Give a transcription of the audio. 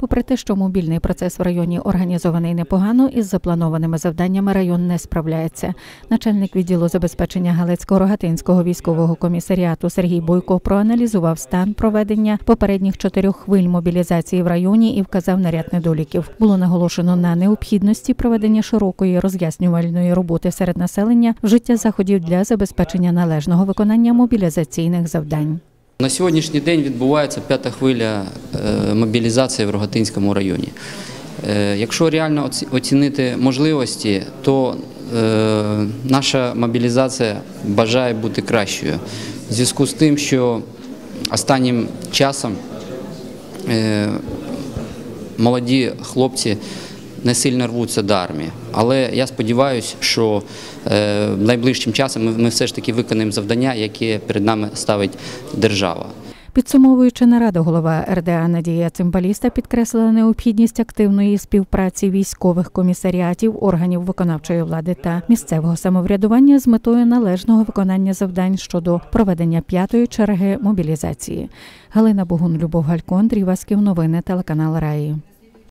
Попри те, що мобільний процес в районі організований непогано, із запланованими завданнями район не справляється. Начальник відділу забезпечення Галицького рогатинського військового комісаріату Сергій Бойко проаналізував стан проведення попередніх чотирьох хвиль мобілізації в районі і вказав на ряд недоліків. Було наголошено на необхідності проведення широкої роз'яснювальної роботи серед населення, вжиття заходів для забезпечення належного виконання мобілізаційних завдань. На сьогоднішній день відбувається п'ята хвиля е, мобілізації в Рогатинському районі. Е, Якщо реально оцінити можливості, то е, наша мобілізація бажає бути кращою. В зв'язку з тим, що останнім часом молоді хлопці не сильно рвуться до армії. Але я сподіваюся, що е, найближчим часом ми, все ж таки виконаємо завдання, яке перед нами ставить держава. Підсумовуючи нараду, голова РДА Надія Цимбаліста підкреслила необхідність активної співпраці військових комісаріатів, органів виконавчої влади та місцевого самоврядування з метою належного виконання завдань щодо проведення п'ятої черги мобілізації. Галина Богун, Любов Галько, Андрій Васьків. Новини телеканал Раї.